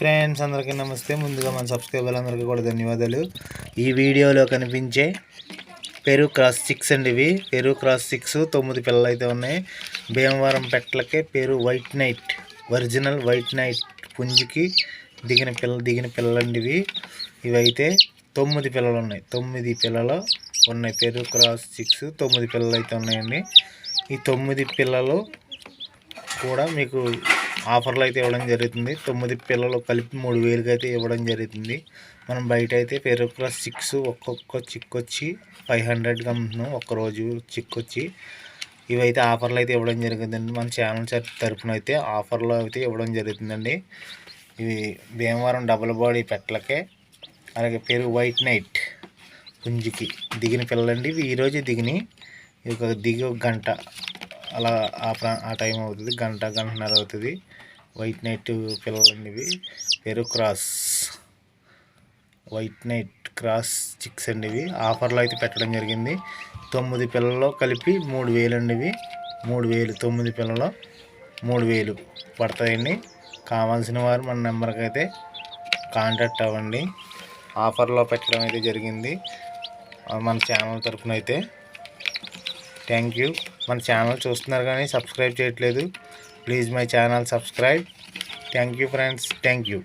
Friends అందరికీ నమస్తే. ముందుగా మన సబ్స్క్రైబర్ అందరికీ కూడా ధన్యవాదాలు. ఈ వీడియోలో కనిపించే పెరుగు క్రాస్ సిక్స్ అండి ఇవి. పెరుగు క్రాస్ సిక్స్ తొమ్మిది పిల్లలు అయితే ఉన్నాయి. భీమవరం పెట్టలకే పేరు white knight. Original white knight పుంజుకి దిగిన పిల్ల దిగిన పిల్లలండి ఇవి. ఇవైతే తొమ్మిది పిల్లలు ఉన్నాయి. తొమ్మిది పిల్లలు ఉన్నాయి. పెరుగు క్రాస్ సిక్స్ తొమ్మిది పిల్లలు అయితే ఉన్నాయండి. ఈ తొమ్మిది పిల్లలు కూడా మీకు ఆఫర్లు అయితే ఇవ్వడం జరుగుతుంది. తొమ్మిది పిల్లలు కలిపి మూడు వేలకి అయితే ఇవ్వడం జరుగుతుంది. మనం బయట అయితే పెరుగుల సిక్స్ ఒక్కొక్క చిక్ వచ్చి ఫైవ్ హండ్రెడ్గా అమ్ముతున్నాం ఒక్కరోజు చిక్ వచ్చి ఇవైతే ఆఫర్లు అయితే ఇవ్వడం జరుగుతుందండి. మన ఛానల్ తరఫున అయితే ఆఫర్లు అయితే ఇవ్వడం జరుగుతుందండి. ఇవి భీమవరం డబుల్ బాడీ పెట్టలకే అలాగే పెరుగు వైట్ నైట్ పుంజుకి దిగిన పిల్లలండి. ఇవి ఈరోజు దిగినాయి. ఇవి ఒక దిగి ఒక గంట అలా ఆ ప్రా ఆ టైం అవుతుంది. గంట గంటన్నర అవుతుంది. వైట్ నైట్ పిల్లలండి పేరు పెరుగు cross white knight cross chicks అండి ఇవి ఆఫర్లో అయితే పెట్టడం జరిగింది. తొమ్మిది పిల్లలు కలిపి మూడు వేలు అండి ఇవి మూడు వేలు తొమ్మిది పిల్లలు మూడు వేలు పడతాయండి. కావాల్సిన వారు మన నెంబర్కి అయితే కాంటాక్ట్ అవ్వండి. ఆఫర్లో పెట్టడం అయితే జరిగింది. మన ఛానల్ తరఫున అయితే థ్యాంక్ యూ మన ఛానల్ చూస్తున్నారు కానీ సబ్స్క్రైబ్ చేయట్లేదు. Please my channel subscribe thank you friends thank you